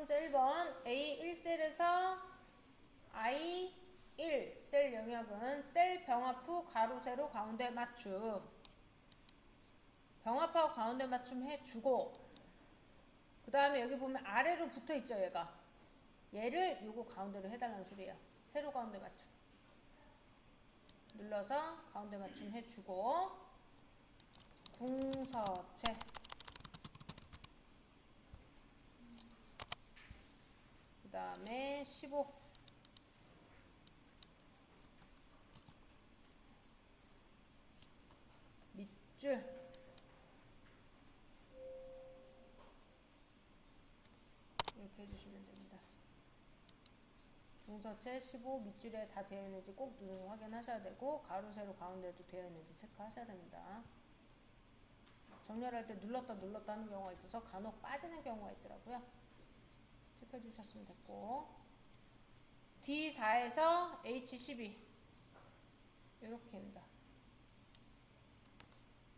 번째 1번 A 1셀에서 I 1셀 영역은 셀 병합 후 가로 세로 가운데 맞춤. 병합하고 가운데 맞춤 해주고 그 다음에 여기 보면 아래로 붙어 있죠 얘가. 얘를 요거 가운데로 해달라는 소리예요. 세로 가운데 맞춤. 눌러서 가운데 맞춤 해주고 궁서체 그 다음에 15 밑줄 이렇게 해주시면 됩니다. 중서체 15 밑줄에 다 되어 있는지 꼭 눈으로 확인하셔야 되고 가로 세로 가운데도 되어 있는지 체크하셔야 됩니다. 정렬할 때 눌렀다 눌렀다 하는 경우가 있어서 간혹 빠지는 경우가 있더라고요. 체크해 주셨으면 됐고 D4에서 H12 이렇게입니다.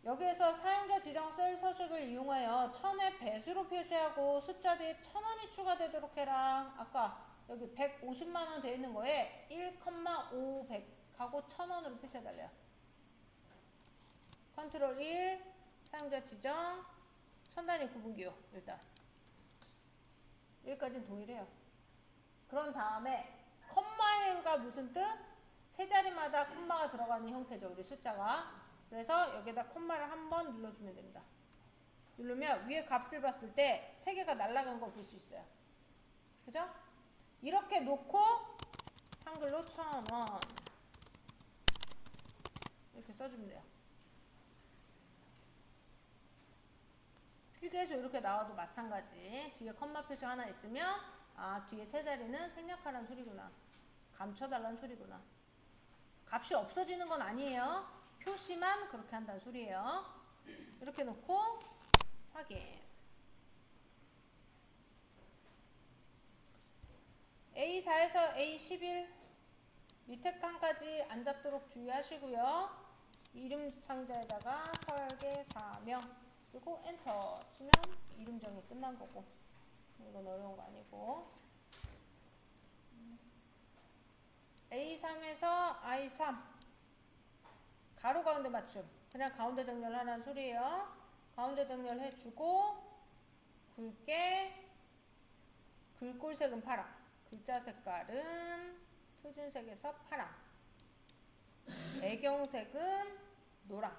여기에서 사용자 지정 셀 서식을 이용하여 천의 배수로 표시하고 숫자 뒤에 천 원이 추가되도록 해라. 아까 여기 150만 원 되어 있는 거에 1,500 하고 천 원으로 표시해달래요. 컨트롤 1 사용자 지정 천 단위 구분기호 일단 여기까지는 동일해요. 그런 다음에 컴마가 무슨 뜻? 세 자리마다 컴마가 들어가는 형태죠. 우리 숫자가. 그래서 여기다 콤마를 한 번 눌러주면 됩니다. 누르면 위에 값을 봤을 때 세 개가 날아간 걸 볼 수 있어요. 그죠? 이렇게 놓고 한글로 천 원. 이렇게 써주면 돼요. 필기에서 이렇게 나와도 마찬가지. 뒤에 컴마 표시 하나 있으면 아 뒤에 세 자리는 생략하라는 소리구나. 감춰달라는 소리구나. 값이 없어지는 건 아니에요. 표시만 그렇게 한다는 소리예요. 이렇게 놓고 확인. A4에서 A11 밑에 칸까지 안 잡도록 주의하시고요. 이름 상자에다가 설계 사명 쓰고 엔터 치면 이름 정이 끝난 거고 이건 어려운 거 아니고 A3에서 I3 가로 가운데 맞춤. 그냥 가운데 정렬 하라는 소리예요. 가운데 정렬 해주고 굵게 글꼴색은 파랑. 글자 색깔은 표준색에서 파랑. 배경색은 노랑.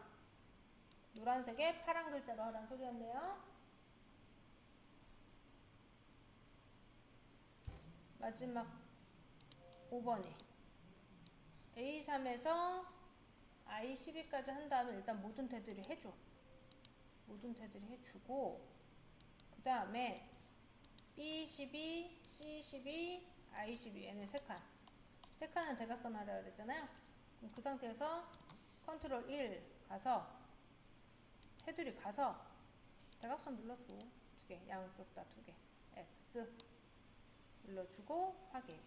노란색에 파란 글자로 하라는 소리였네요. 마지막 5번이 A3에서 I12까지 한 다음에 일단 모든 테두리 해줘. 모든 테두리 해주고 그 다음에 B12, C12, I12 얘는 세 칸. 세 칸은 대각선 하라 그랬잖아요. 그럼 그 상태에서 컨트롤 1 가서 테두리 가서 대각선 눌러주고 두 개, 양쪽 다 두 개. X 눌러주고 확인.